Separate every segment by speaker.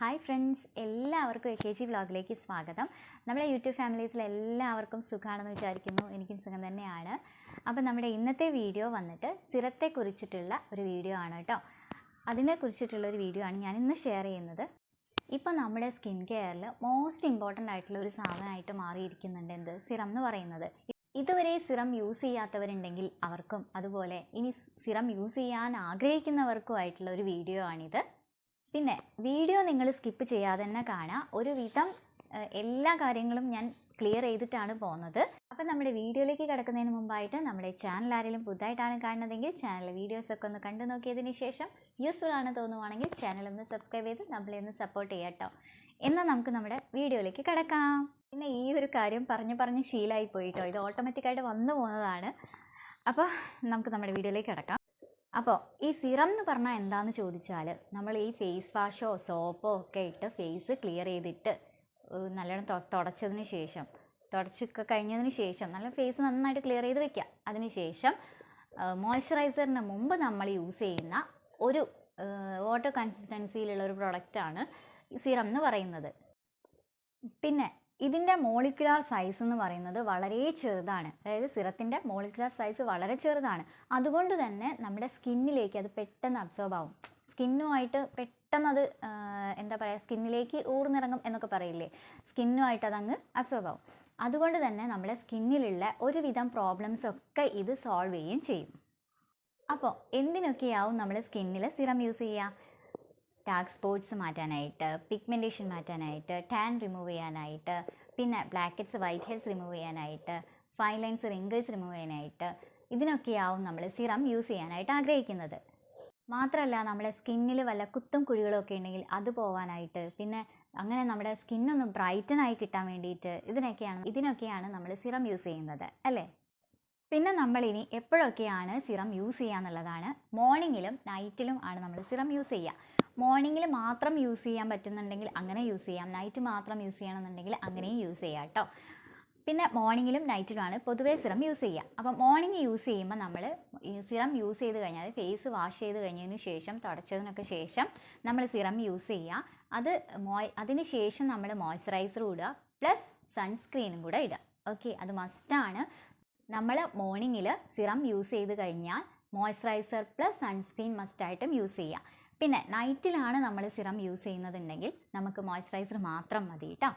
Speaker 1: Hi friends എല്ലാവർക്കും A K G വ്ളോഗിലേക്ക് സ്വാഗതം. നമ്മുടെ യൂട്യൂബ് ഫാമിലീസിൽ എല്ലാവർക്കും സുഖമാണെന്ന് വിചാരിക്കുന്നു. എനിക്കും സുഖം തന്നെയാണ്. അപ്പോൾ നമ്മുടെ ഇന്നത്തെ വീഡിയോ വന്നിട്ട് സിറത്തെ കുറിച്ചിട്ടുള്ള ഒരു വീഡിയോ ആണ് കേട്ടോ. അതിനെ കുറിച്ചിട്ടുള്ള ഒരു വീഡിയോ ആണ് ഞാൻ ഇന്ന് ഷെയർ ചെയ്യുന്നത്. ഇപ്പോൾ നമ്മുടെ സ്കിൻ കെയറിൽ മോസ്റ്റ് ഇമ്പോർട്ടന്റ് ആയിട്ടുള്ള ഒരു സാധനമായിട്ട് മാറിയിരിക്കുന്നുണ്ട് എന്ത്? സിറം എന്ന് പറയുന്നത്. ഇതുവരെ സിറം യൂസ് ചെയ്യാത്തവരുണ്ടെങ്കിൽ അവർക്കും അതുപോലെ ഇനി സിറം യൂസ് ചെയ്യാൻ ആഗ്രഹിക്കുന്നവർക്കും ആയിട്ടുള്ള ഒരു വീഡിയോ ആണിത്. പിന്നെ വീഡിയോ നിങ്ങൾ സ്കിപ്പ് ചെയ്യാതെ തന്നെ കാണാം. ഒരു വിധം എല്ലാ കാര്യങ്ങളും ഞാൻ ക്ലിയർ ചെയ്തിട്ടാണ് പോകുന്നത്. അപ്പം നമ്മുടെ വീഡിയോയിലേക്ക് കിടക്കുന്നതിന് മുമ്പായിട്ട് നമ്മുടെ ചാനൽ ആരെങ്കിലും പുതുതായിട്ടാണ് കാണുന്നതെങ്കിൽ ചാനൽ വീഡിയോസൊക്കെ ഒന്ന് കണ്ടു നോക്കിയതിന് ശേഷം യൂസ്ഫുൾ ആണെന്ന് തോന്നുവാണെങ്കിൽ ചാനൽ ഒന്ന് സബ്സ്ക്രൈബ് ചെയ്ത് നമ്മളെ ഒന്ന് സപ്പോർട്ട് ചെയ്യാം കേട്ടോ എന്നാൽ നമുക്ക് നമ്മുടെ വീഡിയോയിലേക്ക് കിടക്കാം. പിന്നെ ഈ ഒരു കാര്യം പറഞ്ഞ് പറഞ്ഞ് ശീലമായി പോയിട്ടോ ഇത് ഓട്ടോമാറ്റിക്കായിട്ട് വന്നു പോകുന്നതാണ്. അപ്പോൾ നമുക്ക് നമ്മുടെ വീഡിയോയിലേക്ക് കിടക്കാം. അപ്പോൾ ഈ സിറം എന്ന് പറഞ്ഞാൽ എന്താണെന്ന് ചോദിച്ചാൽ നമ്മൾ ഈ ഫേസ് വാഷോ സോപ്പോ ഒക്കെ ഇട്ട് ഫേസ് ക്ലിയർ ചെയ്തിട്ട് നല്ലോണം തുടച്ചതിന് ശേഷം തുടച്ചൊക്കെ കഴിഞ്ഞതിന് ശേഷം നല്ല ഫേസ് നന്നായിട്ട് ക്ലിയർ ചെയ്ത് വെക്കുക അതിന് ശേഷം മോയ്സ്ചറൈസറിന് മുമ്പ് നമ്മൾ യൂസ് ചെയ്യുന്ന ഒരു വാട്ടർ കൺസിസ്റ്റൻസിയിലുള്ള ഒരു പ്രൊഡക്റ്റാണ് സിറം എന്ന് പറയുന്നത്. പിന്നെ ഇതിന്റെ മോളിക്കുലാർ സൈസ് എന്ന് പറയുന്നത് വളരെ ചെറുതാണ്. അതായത് സിറത്തിന്റെ മോളിക്കുലാർ സൈസ് വളരെ ചെറുതാണ്. അതുകൊണ്ട് തന്നെ നമ്മുടെ സ്കിന്നിലേക്ക് അത് പെട്ടെന്ന് അബ്സോർബ് ആവും. സ്കിന്നുമായിട്ട് പെട്ടെന്ന് അത് എന്താ പറയുക സ്കിന്നിലേക്ക് ഊർന്നിറങ്ങും എന്നൊക്കെ പറയില്ലേ? സ്കിന്നുമായിട്ട് അതങ്ങ് അബ്സോർബ് ആവും. അതുകൊണ്ട് തന്നെ നമ്മുടെ സ്കിന്നിലുള്ള ഒരുവിധം പ്രോബ്ലംസ് ഒക്കെ ഇത് സോൾവ് ചെയ്യുകയും ചെയ്യും. അപ്പോൾ എന്തിനൊക്കെയാവും നമ്മൾ സ്കിന്നിൽ സിറം യൂസ് ചെയ്യുക? ഡാർക്ക് സ്പോട്ട്സ് മാറ്റാനായിട്ട് പിഗ്മെന്റേഷൻ മാറ്റാനായിട്ട് ടാൻ റിമൂവ് ചെയ്യാനായിട്ട് പിന്നെ ബ്ലാക്കറ്റ്സ് വൈറ്റ് ഹെയർസ് റിമൂവ് ചെയ്യാനായിട്ട് ഫൈൻ ലൈൻസ് റിങ്കിൾസ് റിമൂവ് ചെയ്യാനായിട്ട് ഇതിനൊക്കെയാവും നമ്മൾ സിറം യൂസ് ചെയ്യാനായിട്ട് ആഗ്രഹിക്കുന്നത്. മാത്രമല്ല നമ്മുടെ സ്കിന്നിൽ വല്ല കുത്തും കുഴികളൊക്കെ ഉണ്ടെങ്കിൽ അത് പോവാനായിട്ട് പിന്നെ അങ്ങനെ നമ്മുടെ സ്കിന്നൊന്ന് ബ്രൈറ്റനായി കിട്ടാൻ വേണ്ടിയിട്ട് ഇതിനൊക്കെയാണ് ഇതിനൊക്കെയാണ് നമ്മൾ സിറം യൂസ് ചെയ്യുന്നത് അല്ലേ? പിന്നെ നമ്മളിനി എപ്പോഴൊക്കെയാണ് സിറം യൂസ് ചെയ്യുക എന്നുള്ളതാണ് മോർണിംഗിലും നൈറ്റിലും ആണ് നമ്മൾ സിറം യൂസ് ചെയ്യുക. മോർണിംഗിൽ മാത്രം യൂസ് ചെയ്യാൻ പറ്റുന്നുണ്ടെങ്കിൽ അങ്ങനെ യൂസ് ചെയ്യാം. നൈറ്റ് മാത്രം യൂസ് ചെയ്യണമെന്നുണ്ടെങ്കിൽ അങ്ങനെയും യൂസ് ചെയ്യാം കേട്ടോ. പിന്നെ മോർണിംഗിലും നൈറ്റിലുമാണ് പൊതുവേ സിറം യൂസ് ചെയ്യുക അപ്പോൾ മോർണിംഗ് യൂസ് ചെയ്യുമ്പോൾ നമ്മൾ സിറം യൂസ് ചെയ്ത് കഴിഞ്ഞാൽ ഫേസ് വാഷ് ചെയ്ത് കഴിഞ്ഞതിന് ശേഷം തുടച്ചതിനൊക്കെ ശേഷം നമ്മൾ സിറം യൂസ് ചെയ്യുക. അത് മോയ് അതിന് ശേഷം നമ്മൾ മോയ്സ്ചറൈസർ ഇടുക. പ്ലസ് സൺസ്ക്രീനും കൂടെ ഇടുക. ഓക്കെ അത് മസ്റ്റാണ് നമ്മൾ മോർണിംഗിൽ സിറം യൂസ് ചെയ്ത് കഴിഞ്ഞാൽ മോയ്സ്ചറൈസർ പ്ലസ് സൺസ്ക്രീൻ മസ്റ്റായിട്ടും യൂസ് ചെയ്യുക പിന്നെ നൈറ്റിലാണ് നമ്മൾ സിറം യൂസ് ചെയ്യുന്നതുണ്ടെങ്കിൽ നമുക്ക് മോയ്സ്ചറൈസർ മാത്രം മതി കേട്ടോ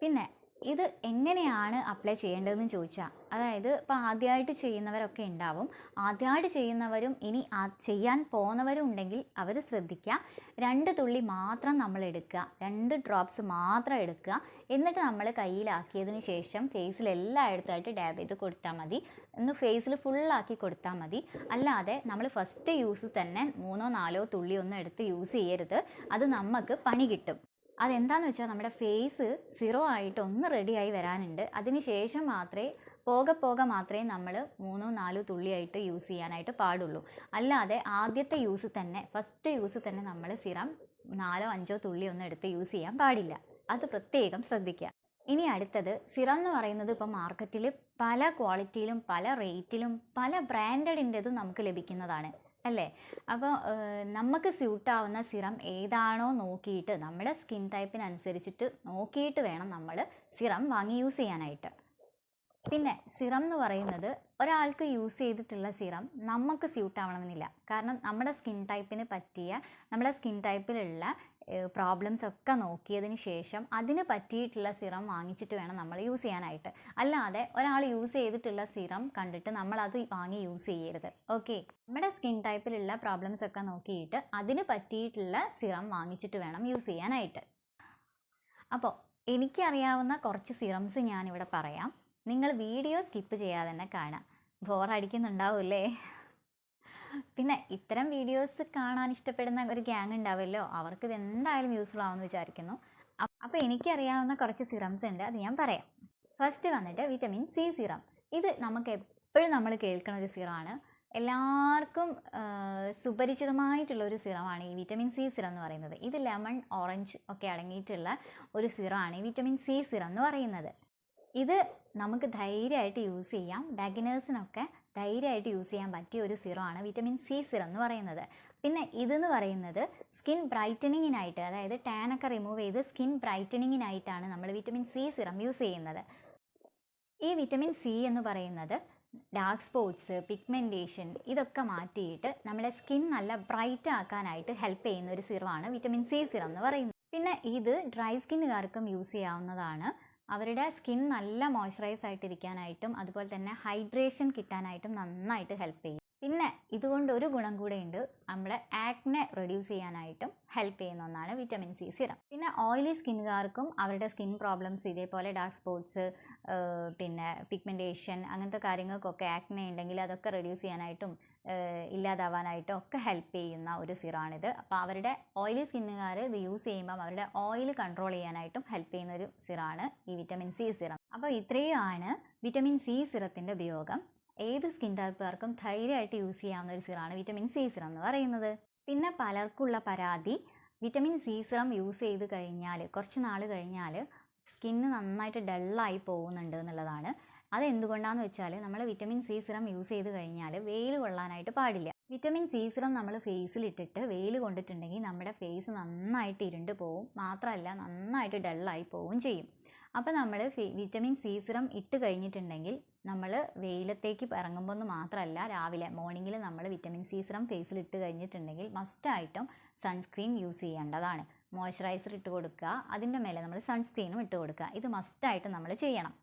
Speaker 1: പിന്നെ ഇത് എങ്ങനെയാണ് അപ്ലൈ ചെയ്യേണ്ടതെന്ന് ചോദിച്ചാൽ അതായത് ഇപ്പോൾ ആദ്യമായിട്ട് ചെയ്യുന്നവരൊക്കെ ഉണ്ടാവും ആദ്യമായിട്ട് ചെയ്യുന്നവരും ഇനി ചെയ്യാൻ പോകുന്നവരും ഉണ്ടെങ്കിൽ അവർ ശ്രദ്ധിക്കുക രണ്ട് തുള്ളി മാത്രം നമ്മൾ എടുക്കുക രണ്ട് ഡ്രോപ്സ് മാത്രം എടുക്കുക എന്നിട്ട് നമ്മൾ കയ്യിലാക്കിയതിന് ശേഷം ഫേസിൽ എല്ലായിടത്തായിട്ട് ഡാബ് ചെയ്ത് കൊടുത്താൽ മതി. ഒന്ന് ഫേസിൽ ഫുള്ളാക്കി കൊടുത്താൽ മതി. അല്ലാതെ നമ്മൾ ഫസ്റ്റ് യൂസ് തന്നെ മൂന്നോ നാലോ തുള്ളി ഒന്നും എടുത്ത് യൂസ് ചെയ്യരുത്. അത് നമുക്ക് പണി കിട്ടും. അതെന്താണെന്ന് വെച്ചാൽ നമ്മുടെ ഫേസ് സീറോ ആയിട്ട് ഒന്ന് റെഡിയായി വരാനുണ്ട്. അതിന് ശേഷം മാത്രമേ പോകെ പോകെ മാത്രമേ നമ്മൾ മൂന്നോ നാലോ തുള്ളിയായിട്ട് യൂസ് ചെയ്യാനായിട്ട് പാടുള്ളൂ. അല്ലാതെ ആദ്യത്തെ യൂസ് തന്നെ ഫസ്റ്റ് യൂസ് തന്നെ നമ്മൾ സിറം നാലോ അഞ്ചോ തുള്ളി ഒന്നും എടുത്ത് യൂസ് ചെയ്യാൻ പാടില്ല. അത് പ്രത്യേകം ശ്രദ്ധിക്കുക ഇനി അടുത്തത് സിറം എന്ന് പറയുന്നത് ഇപ്പോൾ മാർക്കറ്റിൽ പല ക്വാളിറ്റിയിലും പല റേറ്റിലും പല ബ്രാൻഡഡിന്റെതും നമുക്ക് ലഭിക്കുന്നതാണ്. അല്ലേ? അപ്പോൾ നമുക്ക് സ്യൂട്ടാവുന്ന സിറം ഏതാണോ നോക്കിയിട്ട് നമ്മുടെ സ്കിൻ ടൈപ്പിനനുസരിച്ചിട്ട് നോക്കിയിട്ട് വേണം നമ്മൾ സിറം വാങ്ങി യൂസ് ചെയ്യാനായിട്ട്. പിന്നെ സിറം എന്ന് പറയുന്നത് ഒരാൾക്ക് യൂസ് ചെയ്തിട്ടുള്ള സിറം നമുക്ക് സ്യൂട്ട് ആവണമെന്നില്ല കാരണം നമ്മുടെ സ്കിൻ ടൈപ്പിന് പറ്റിയ നമ്മുടെ സ്കിൻ ടൈപ്പിലുള്ള പ്രോബ്ലംസ് ഒക്കെ നോക്കിയതിന് ശേഷം അതിന് പറ്റിയിട്ടുള്ള സിറം വാങ്ങിച്ചിട്ട് വേണം നമ്മൾ യൂസ് ചെയ്യാനായിട്ട്. അല്ലാതെ ഒരാൾ യൂസ് ചെയ്തിട്ടുള്ള സിറം കണ്ടിട്ട് നമ്മൾ അത് വാങ്ങി യൂസ് ചെയ്യരുത്. ഓക്കെ നമ്മുടെ സ്കിൻ ടൈപ്പിലുള്ള പ്രോബ്ലംസ് ഒക്കെ നോക്കിയിട്ട് അതിന് പറ്റിയിട്ടുള്ള സിറം വാങ്ങിച്ചിട്ട് വേണം യൂസ് ചെയ്യാനായിട്ട്. അപ്പോൾ എനിക്കറിയാവുന്ന കുറച്ച് സിറംസ് ഞാനിവിടെ പറയാം. നിങ്ങൾ വീഡിയോ സ്കിപ്പ് ചെയ്യാതെ തന്നെ കാണാം ബോറടിക്കുന്നുണ്ടാവില്ലേ പിന്നെ ഇത്തരം വീഡിയോസ് കാണാൻ ഇഷ്ടപ്പെടുന്ന ഒരു ഗ്യാങ് ഉണ്ടാവുമല്ലോ അവർക്ക് ഇത് എന്തായാലും യൂസ്ഫുൾ ആവുമെന്ന് വിചാരിക്കുന്നു. അപ്പോൾ എനിക്കറിയാവുന്ന കുറച്ച് സിറംസ് ഉണ്ട് അത് ഞാൻ പറയാം. ഫസ്റ്റ് വന്നിട്ട് വിറ്റമിൻ സി സിറം ഇത് നമുക്ക് എപ്പോഴും നമ്മൾ കേൾക്കുന്ന ഒരു സിറമാണ് എല്ലാവർക്കും സുപരിചിതമായിട്ടുള്ള ഒരു സിറമാണ് ഈ വിറ്റമിൻ സി സിറം എന്ന് പറയുന്നത്. ഇത് ലെമൺ ഓറഞ്ച് ഒക്കെ അടങ്ങിയിട്ടുള്ള ഒരു സിറമാണ് ഈ വിറ്റമിൻ സി സിറം എന്ന് പറയുന്നത്. ഇത് നമുക്ക് ധൈര്യമായിട്ട് യൂസ് ചെയ്യാം. ബഗിനേഴ്സിനൊക്കെ ധൈര്യമായിട്ട് യൂസ് ചെയ്യാൻ പറ്റിയ ഒരു സിറമാണ് വിറ്റമിൻ സി സിറം എന്ന് പറയുന്നത്. പിന്നെ ഇതെന്ന് പറയുന്നത് സ്കിൻ ബ്രൈറ്റനിങ്ങിനായിട്ട് അതായത് ടാൻ ഒക്കെ റിമൂവ് ചെയ്ത് സ്കിൻ ബ്രൈറ്റനിങ്ങിനായിട്ടാണ് നമ്മൾ വിറ്റമിൻ സി സിറം യൂസ് ചെയ്യുന്നത്. ഈ വിറ്റമിൻ സി എന്ന് പറയുന്നത് ഡാർക്ക് സ്പോട്ട്സ് പിഗ്മെന്റേഷൻ ഇതൊക്കെ മാറ്റിയിട്ട് നമ്മുടെ സ്കിൻ നല്ല ബ്രൈറ്റ് ആക്കാനായിട്ട് ഹെൽപ്പ് ചെയ്യുന്ന ഒരു സിറമാണ് വിറ്റമിൻ സി സിറം എന്ന് പറയുന്നത്. പിന്നെ ഇത് ഡ്രൈ സ്കിന്നുകാർക്കും യൂസ് ചെയ്യാവുന്നതാണ്. അവരുടെ സ്കിൻ നല്ല മോയ്സ്ചറൈസ് ആയിട്ടിരിക്കാനായിട്ടും അതുപോലെ തന്നെ ഹൈഡ്രേഷൻ കിട്ടാനായിട്ടും നന്നായിട്ട് ഹെൽപ്പ് ചെയ്യും. പിന്നെ ഇതുകൊണ്ട് ഒരു ഗുണം കൂടെ ഉണ്ട്. നമ്മുടെ ആക്നെ റെഡ്യൂസ് ചെയ്യാനായിട്ടും ഹെൽപ്പ് ചെയ്യുന്ന ഒന്നാണ് വിറ്റമിൻ സി സിറം. പിന്നെ ഓയിലി സ്കിന്നുകാർക്കും അവരുടെ സ്കിൻ പ്രോബ്ലംസ് ഇതേപോലെ ഡാർക്ക് സ്പോട്ട്സ് പിന്നെ പിഗ്മെന്റേഷൻ അങ്ങനത്തെ കാര്യങ്ങൾക്കൊക്കെ ആക്നെ ഉണ്ടെങ്കിൽ അതൊക്കെ റെഡ്യൂസ് ചെയ്യാനായിട്ടും ഇല്ലാതാവാനായിട്ടും ഒക്കെ ഹെൽപ്പ് ചെയ്യുന്ന ഒരു സിറാണിത്. അപ്പോൾ അവരുടെ ഓയിലി സ്കിന്നുകാർ ഇത് യൂസ് ചെയ്യുമ്പം അവരുടെ ഓയിൽ കൺട്രോൾ ചെയ്യാനായിട്ടും ഹെൽപ്പ് ചെയ്യുന്ന ഒരു സിറാണ് ഈ വിറ്റമിൻ സി സിറം. അപ്പോൾ ഇത്രയുമാണ് വിറ്റമിൻ സി സിറത്തിന്റെ ഉപയോഗം. ഏത് സ്കിൻ ടൈപ്പുകാർക്കും ധൈര്യമായിട്ട് യൂസ് ചെയ്യാവുന്ന ഒരു സിറാണ് വിറ്റമിൻ സി സിറം എന്ന് പറയുന്നത്. പിന്നെ പലർക്കുള്ള പരാതി വിറ്റമിൻ സി സിറം യൂസ് ചെയ്ത് കഴിഞ്ഞാൽ കുറച്ച് നാൾ കഴിഞ്ഞാൽ സ്കിന്ന് നന്നായിട്ട് ഡള്ളായി പോകുന്നുണ്ട് എന്നുള്ളതാണ്. അതെന്തുകൊണ്ടാന്ന് വെച്ചാൽ നമ്മൾ വിറ്റമിൻ സി സിറം യൂസ് ചെയ്ത് കഴിഞ്ഞാൽ വെയിൽ കൊള്ളാനായിട്ട് പാടില്ല. വിറ്റമിൻ സി സിറം നമ്മൾ ഫേസിൽ ഇട്ടിട്ട് വെയിൽ കൊണ്ടിട്ടുണ്ടെങ്കിൽ നമ്മുടെ ഫേസ് നന്നായിട്ട് ഇരുണ്ട് പോവും. മാത്രമല്ല നന്നായിട്ട് ഡള്ളായി പോവുകയും ചെയ്യും. അപ്പോൾ നമ്മൾ വിറ്റമിൻ സി സിറം ഇട്ട് കഴിഞ്ഞിട്ടുണ്ടെങ്കിൽ നമ്മൾ വെയിലത്തേക്ക് ഇറങ്ങുമ്പോൾ എന്ന് മാത്രമല്ല രാവിലെ മോർണിംഗിൽ നമ്മൾ വിറ്റമിൻ സി സിറം ഫേസിൽ ഇട്ട് കഴിഞ്ഞിട്ടുണ്ടെങ്കിൽ മസ്റ്റായിട്ടും സൺസ്ക്രീൻ യൂസ് ചെയ്യേണ്ടതാണ്. മോയ്സ്ചറൈസർ ഇട്ട് കൊടുക്കുക. അതിന്റെ മേലെ നമ്മൾ സൺസ്ക്രീനും ഇട്ട് കൊടുക്കുക. ഇത് മസ്റ്റായിട്ട് നമ്മൾ ചെയ്യണം.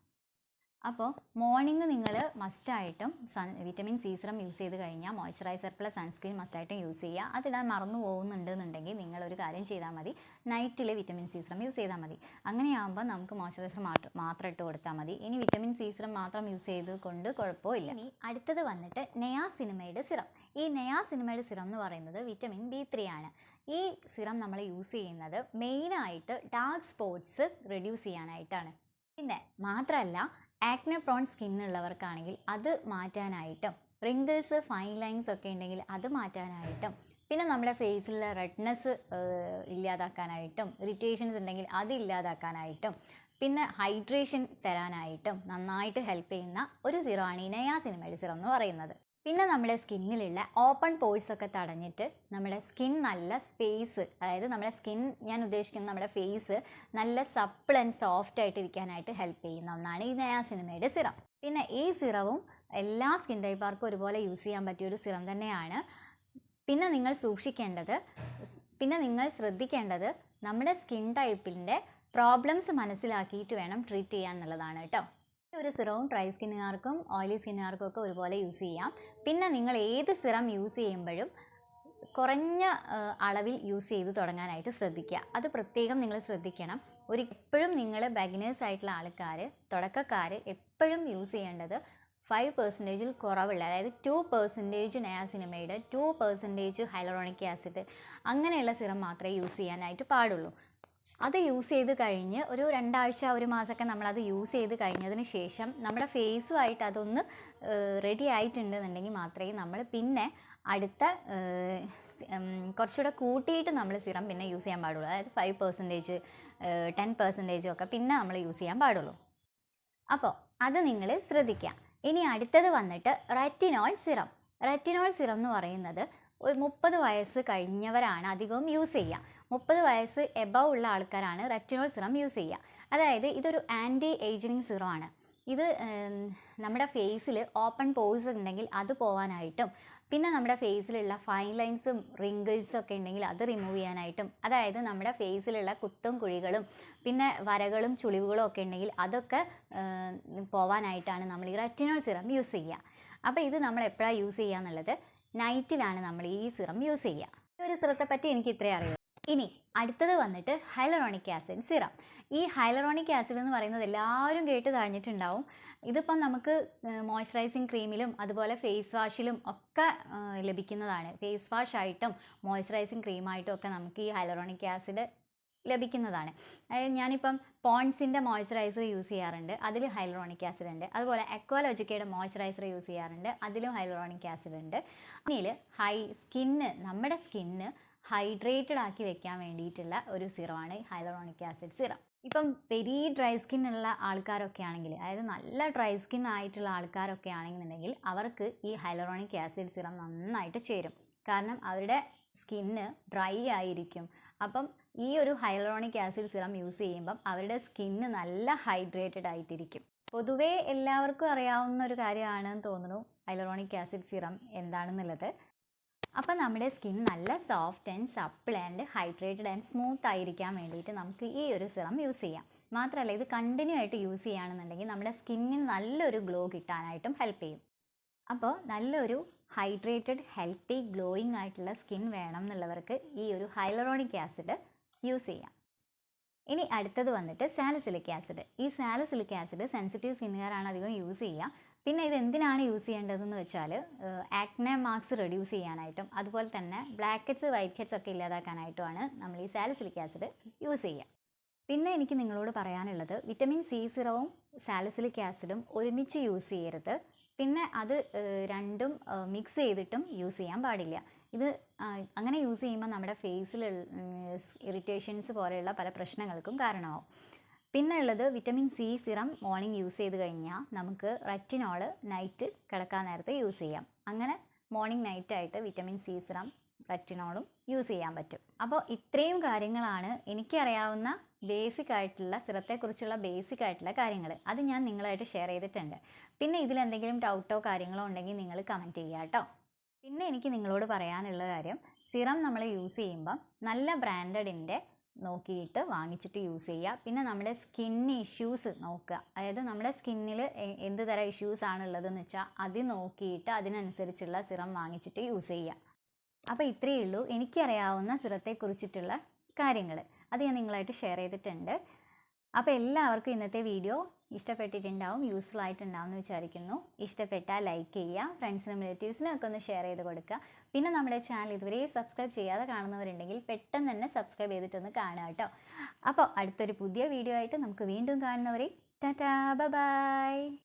Speaker 1: അപ്പോൾ മോർണിംഗ് നിങ്ങൾ മസ്റ്റായിട്ടും sun vitamin C serum use ചെയ്ത് കഴിഞ്ഞാൽ മോയ്സ്ചറൈസർ പ്ലസ് സൺസ്ക്രീൻ മസ്റ്റായിട്ടും യൂസ് ചെയ്യുക അതിടാൻ മറന്നു പോകുന്നുണ്ടെന്നുണ്ടെങ്കിൽ നിങ്ങളൊരു കാര്യം ചെയ്താൽ മതി. നൈറ്റിൽ വിറ്റമിൻ സി സിറം യൂസ് ചെയ്താൽ മതി. അങ്ങനെയാകുമ്പോൾ നമുക്ക് മോയ്സ്ചറൈസർ മാത്രം ഇട്ട് കൊടുത്താൽ മതി. ഇനി വിറ്റമിൻ സി സിറം മാത്രം യൂസ് ചെയ്ത് കൊണ്ട് കുഴപ്പമില്ല ഇനി അടുത്തത് വന്നിട്ട് നെയാ സിനിമയുടെ സിറം ഈ നെയാ സിനിമയുടെ സിറം എന്ന് പറയുന്നത് വിറ്റമിൻ ബി ത്രീ ആണ്. ഈ സിറം നമ്മൾ യൂസ് ചെയ്യുന്നത് മെയിനായിട്ട് ഡാർക്ക് സ്പോട്ട്സ് റെഡ്യൂസ് ചെയ്യാനായിട്ടാണ്. പിന്നെ മാത്രമല്ല ആക്നെ പ്രോൺ സ്കിൻ ഉള്ളവർക്കാണെങ്കിൽ അത് മാറ്റാനായിട്ടും റിങ്കിൾസ് ഫൈൻ ലൈൻസ് ഒക്കെ ഉണ്ടെങ്കിൽ അത് മാറ്റാനായിട്ടും പിന്നെ നമ്മുടെ ഫേസിലുള്ള റെഡ്നെസ് ഇല്ലാതാക്കാനായിട്ടും ഇറിറ്റേഷൻസ് ഉണ്ടെങ്കിൽ അത് ഇല്ലാതാക്കാനായിട്ടും പിന്നെ ഹൈഡ്രേഷൻ തരാനായിട്ടും നന്നായിട്ട് ഹെൽപ്പ് ചെയ്യുന്ന ഒരു സിറോ ആണ് ഈ നയാ സിനിമയുടെ എന്ന് പറയുന്നത്. പിന്നെ നമ്മുടെ സ്കിന്നിലുള്ള ഓപ്പൺ പോഴ്സ് ഒക്കെ തടഞ്ഞിട്ട് നമ്മുടെ സ്കിൻ നല്ല സ്പേസ് അതായത് നമ്മുടെ സ്കിൻ ഞാൻ ഉദ്ദേശിക്കുന്ന നമ്മുടെ ഫേസ് നല്ല സപ്പിൾ ആൻഡ് സോഫ്റ്റ് ആയിട്ട് ഇരിക്കാനായിട്ട് ഹെൽപ്പ് ചെയ്യുന്ന ഒന്നാണ് ഈ നയാ സിനിമയുടെ സിറം. പിന്നെ ഈ സിറവും എല്ലാ സ്കിൻ ടൈപ്പാർക്കും ഒരുപോലെ യൂസ് ചെയ്യാൻ പറ്റിയ ഒരു സിറം തന്നെയാണ്. പിന്നെ നിങ്ങൾ സൂക്ഷിക്കേണ്ടത് പിന്നെ നിങ്ങൾ ശ്രദ്ധിക്കേണ്ടത് നമ്മുടെ സ്കിൻ ടൈപ്പിന്റെ പ്രോബ്ലംസ് മനസ്സിലാക്കിയിട്ട് വേണം ട്രീറ്റ് ചെയ്യാൻ എന്നുള്ളതാണ് കേട്ടോ. ഒരു സിറവും ഡ്രൈ സ്കിന്നുകാർക്കും ഓയിലി സ്കിന്നുകാർക്കും ഒക്കെ ഒരുപോലെ യൂസ് ചെയ്യാം. പിന്നെ നിങ്ങൾ ഏത് സിറം യൂസ് ചെയ്യുമ്പോഴും കുറഞ്ഞ അളവിൽ യൂസ് ചെയ്ത് തുടങ്ങാനായിട്ട് ശ്രദ്ധിക്കുക. അത് പ്രത്യേകം നിങ്ങൾ ശ്രദ്ധിക്കണം. ഒരു എപ്പോഴും നിങ്ങൾ ബഗിനേഴ്സ് ആയിട്ടുള്ള ആൾക്കാർ തുടക്കക്കാർ എപ്പോഴും യൂസ് ചെയ്യേണ്ടത് ഫൈവ് പെർസെന്റേജിൽ കുറവുള്ള അതായത് ടു പെർസെന്റേജ് നയാസിനിമയുടെ ടു പെർസെന്റേജ് ഹൈലറോണിക് ആസിഡ് അങ്ങനെയുള്ള സിറം മാത്രമേ യൂസ് ചെയ്യാനായിട്ട് പാടുള്ളൂ. അത് യൂസ് ചെയ്ത് കഴിഞ്ഞ് ഒരു രണ്ടാഴ്ച ഒരു മാസമൊക്കെ നമ്മളത് യൂസ് ചെയ്ത് കഴിഞ്ഞതിന് ശേഷം നമ്മുടെ ഫേസുമായിട്ട് അതൊന്ന് റെഡി ആയിട്ടുണ്ടെന്നുണ്ടെങ്കിൽ മാത്രമേ നമ്മൾ പിന്നെ അടുത്ത കുറച്ചുകൂടെ കൂട്ടിയിട്ട് നമ്മൾ സിറം പിന്നെ യൂസ് ചെയ്യാൻ പാടുള്ളൂ. അതായത് ഫൈവ് പെർസെന്റേജ് ടെൻ പെർസെന്റേജും ഒക്കെ പിന്നെ നമ്മൾ യൂസ് ചെയ്യാൻ പാടുള്ളൂ. അപ്പോൾ അത് നിങ്ങൾ ശ്രദ്ധിക്കുക. ഇനി അടുത്തത് വന്നിട്ട് റെറ്റിനോൾ സിറം റെറ്റിനോൾ സിറം എന്ന് പറയുന്നത് ഒരു മുപ്പത് വയസ്സ് കഴിഞ്ഞവരാണ് അധികവും യൂസ് ചെയ്യുക. മുപ്പത് വയസ്സ് എബവ് ഉള്ള ആൾക്കാരാണ് റെറ്റിനോൾ സിറം യൂസ് ചെയ്യുക. അതായത് ഇതൊരു ആന്റി ഏജിങ് സിറം ആണ്. ഇത് നമ്മുടെ ഫേസിൽ ഓപ്പൺ പോയ്സ് ഉണ്ടെങ്കിൽ അത് പോകാനായിട്ടും പിന്നെ നമ്മുടെ ഫേസിലുള്ള ഫൈൻ ലൈൻസും റിങ്കിൾസും ഒക്കെ ഉണ്ടെങ്കിൽ അത് റിമൂവ് ചെയ്യാനായിട്ടും അതായത് നമ്മുടെ ഫേസിലുള്ള കുത്തും കുഴികളും പിന്നെ വരകളും ചുളിവുകളും ഒക്കെ ഉണ്ടെങ്കിൽ അതൊക്കെ പോവാനായിട്ടാണ് നമ്മൾ ഈ റെറ്റിനോൾ സിറം യൂസ് ചെയ്യുക. അപ്പോൾ ഇത് നമ്മൾ എപ്പോഴാണ് യൂസ് ചെയ്യുക എന്നുള്ളത് നൈറ്റിലാണ് നമ്മൾ ഈ സിറം യൂസ് ചെയ്യുക. ഈ ഒരു സിറത്തെ പറ്റി എനിക്ക് ഇത്രയേ അറിയൂ. ഇനി അടുത്തത് വന്നിട്ട് ഹൈലറോണിക് ആസിഡ് സിറം ഈ ഹൈലറോണിക് ആസിഡ് എന്ന് പറയുന്നത് എല്ലാവരും കേട്ട് കഴിഞ്ഞിട്ടുണ്ടാവും. ഇതിപ്പം നമുക്ക് മോയ്സ്ചറൈസിങ് ക്രീമിലും അതുപോലെ ഫേസ് വാഷിലും ഒക്കെ ലഭിക്കുന്നതാണ്. ഫേസ് വാഷായിട്ടും മോയ്സ്ചറൈസിങ് ക്രീമായിട്ടും ഒക്കെ നമുക്ക് ഈ ഹൈലറോണിക് ആസിഡ് ലഭിക്കുന്നതാണ്. ഞാനിപ്പം പോൺസിന്റെ മോയ്സ്ചറൈസർ യൂസ് ചെയ്യാറുണ്ട്. അതിൽ ഹൈലറോണിക് ആസിഡ് ഉണ്ട്. അതുപോലെ എക്വാലോജിക്കയുടെ മോയ്സ്ചറൈസർ യൂസ് ചെയ്യാറുണ്ട്. അതിലും ഹൈലറോണിക് ആസിഡ് ഉണ്ട്. അതിൽ ഹൈ സ്കിന്ന് നമ്മുടെ സ്കിന്ന് ഹൈഡ്രേറ്റഡ് ആക്കി വെക്കാൻ വേണ്ടിയിട്ടുള്ള ഒരു സിറമാണ് ഹൈലറോണിക് ആസിഡ് സിറം. ഇപ്പം വെരി ഡ്രൈ സ്കിൻ ഉള്ള ആൾക്കാരൊക്കെ ആണെങ്കിൽ അതായത് നല്ല ഡ്രൈ സ്കിൻ ആയിട്ടുള്ള ആൾക്കാരൊക്കെ ആണെന്നുണ്ടെങ്കിൽ അവർക്ക് ഈ ഹൈലറോണിക് ആസിഡ് സിറം നന്നായിട്ട് ചേരും. കാരണം അവരുടെ സ്കിന്ന് ഡ്രൈ ആയിരിക്കും. അപ്പം ഈ ഒരു ഹൈലറോണിക് ആസിഡ് സിറം യൂസ് ചെയ്യുമ്പം അവരുടെ സ്കിന്ന് നല്ല ഹൈഡ്രേറ്റഡ് ആയിട്ടിരിക്കും. പൊതുവേ എല്ലാവർക്കും അറിയാവുന്ന ഒരു കാര്യമാണെന്ന് തോന്നുന്നു ഹൈലറോണിക് ആസിഡ് സിറം എന്താണെന്നുള്ളത്. അപ്പം നമ്മുടെ സ്കിൻ നല്ല soft and supple and hydrated and smooth ആയിരിക്കാൻ വേണ്ടിയിട്ട് നമുക്ക് ഈ ഒരു സിറം യൂസ് ചെയ്യാം. മാത്രമല്ല ഇത് കണ്ടിന്യൂ ആയിട്ട് യൂസ് ചെയ്യുകയാണെന്നുണ്ടെങ്കിൽ നമ്മുടെ സ്കിന്നിന് നല്ലൊരു ഗ്ലോ കിട്ടാനായിട്ടും ഹെൽപ്പ് ചെയ്യും. അപ്പോൾ നല്ലൊരു ഹൈഡ്രേറ്റഡ് ഹെൽത്തി ഗ്ലോയിങ് ആയിട്ടുള്ള സ്കിൻ വേണം എന്നുള്ളവർക്ക് ഈ ഒരു ഹൈലറോണിക് ആസിഡ് യൂസ് ചെയ്യാം. ഇനി അടുത്തത് വന്നിട്ട് സാലസിലിക് ആസിഡ്. ഈ സാലസിലിക് ആസിഡ് സെൻസിറ്റീവ് സ്കിന്നുകാരാണ് അധികം യൂസ് ചെയ്യുക. പിന്നെ ഇത് എന്തിനാണ് യൂസ് ചെയ്യേണ്ടതെന്ന് വെച്ചാൽ ആക്നെ മാർക്സ് റെഡ്യൂസ് ചെയ്യാനായിട്ടും അതുപോലെ തന്നെ ബ്ലാക്ക് ഹെഡ്സ് വൈറ്റ് ഹെഡ്സ് ഒക്കെ ഇല്ലാതാക്കാനായിട്ടുമാണ് നമ്മൾ ഈ സാലിസിലിക് ആസിഡ് യൂസ് ചെയ്യുക. പിന്നെ എനിക്ക് നിങ്ങളോട് പറയാനുള്ളത് വിറ്റമിൻ സി സിറവും സാലിസിലിക് ആസിഡും ഒരുമിച്ച് യൂസ് ചെയ്യരുത്. പിന്നെ അത് രണ്ടും മിക്സ് ചെയ്തിട്ടും യൂസ് ചെയ്യാൻ പാടില്ല. ഇത് അങ്ങനെ യൂസ് ചെയ്യുമ്പോൾ നമ്മുടെ ഫേസിൽ ഇറിറ്റേഷൻസ് പോലെയുള്ള പല പ്രശ്നങ്ങൾക്കും കാരണമാവും. പിന്നെ ഉള്ളത് vitamin C serum morning use ചെയ്ത് കഴിഞ്ഞാൽ നമുക്ക് റെറ്റിനോൾ നൈറ്റ് കിടക്കാൻ നേരത്ത് യൂസ് ചെയ്യാം. അങ്ങനെ മോർണിംഗ് നൈറ്റായിട്ട് വിറ്റമിൻ സി സിറം റെറ്റിനോളും യൂസ് ചെയ്യാൻ പറ്റും. അപ്പോൾ ഇത്രയും കാര്യങ്ങളാണ് എനിക്കറിയാവുന്ന ബേസിക് ആയിട്ടുള്ള സിറത്തെക്കുറിച്ചുള്ള ബേസിക് ആയിട്ടുള്ള കാര്യങ്ങൾ. അത് ഞാൻ നിങ്ങളായിട്ട് ഷെയർ ചെയ്തിട്ടുണ്ട്. പിന്നെ ഇതിൽ എന്തെങ്കിലും ഡൗട്ടോ കാര്യങ്ങളോ ഉണ്ടെങ്കിൽ നിങ്ങൾ കമന്റ് ചെയ്യുക കേട്ടോ. പിന്നെ എനിക്ക് നിങ്ങളോട് പറയാനുള്ള കാര്യം സിറം നമ്മൾ യൂസ് ചെയ്യുമ്പം നല്ല ബ്രാൻഡഡിന്റെ നോക്കിയിട്ട് വാങ്ങിച്ചിട്ട് യൂസ് ചെയ്യുക പിന്നെ നമ്മുടെ സ്കിന്ന് ഇഷ്യൂസ് നോക്കുക. അതായത് നമ്മുടെ സ്കിന്നിൽ എന്ത് തരം ഇഷ്യൂസ് ആണുള്ളതെന്ന് വെച്ചാൽ അത് നോക്കിയിട്ട് അതിനനുസരിച്ചുള്ള സിറം വാങ്ങിച്ചിട്ട് യൂസ് ചെയ്യുക അപ്പോൾ ഇത്രയേ ഉള്ളൂ. എനിക്കറിയാവുന്ന സിറത്തെക്കുറിച്ചിട്ടുള്ള കാര്യങ്ങൾ അത് ഞാൻ നിങ്ങളായിട്ട് ഷെയർ ചെയ്തിട്ടുണ്ട്. അപ്പോൾ എല്ലാവർക്കും ഇന്നത്തെ വീഡിയോ ഇഷ്ടപ്പെട്ടിട്ടുണ്ടാവും യൂസ്ഫുൾ ആയിട്ടുണ്ടാവും എന്ന് വിചാരിക്കുന്നു. ഇഷ്ടപ്പെട്ടാൽ ലൈക്ക് ചെയ്യുക. ഫ്രണ്ട്സിനും റിലേറ്റീവ്സിനും ഒക്കെ ഒന്ന് ഷെയർ ചെയ്ത് കൊടുക്കുക. പിന്നെ നമ്മുടെ ചാനൽ ഇതുവരെ സബ്സ്ക്രൈബ് ചെയ്യാതെ കാണുന്നവരുണ്ടെങ്കിൽ പെട്ടെന്ന് തന്നെ സബ്സ്ക്രൈബ് ചെയ്തിട്ടൊന്ന് കാണുക കേട്ടോ. അപ്പോൾ അടുത്തൊരു പുതിയ വീഡിയോ ആയിട്ട് നമുക്ക് വീണ്ടും കാണുന്നവരെ ടാറ്റാ ബൈ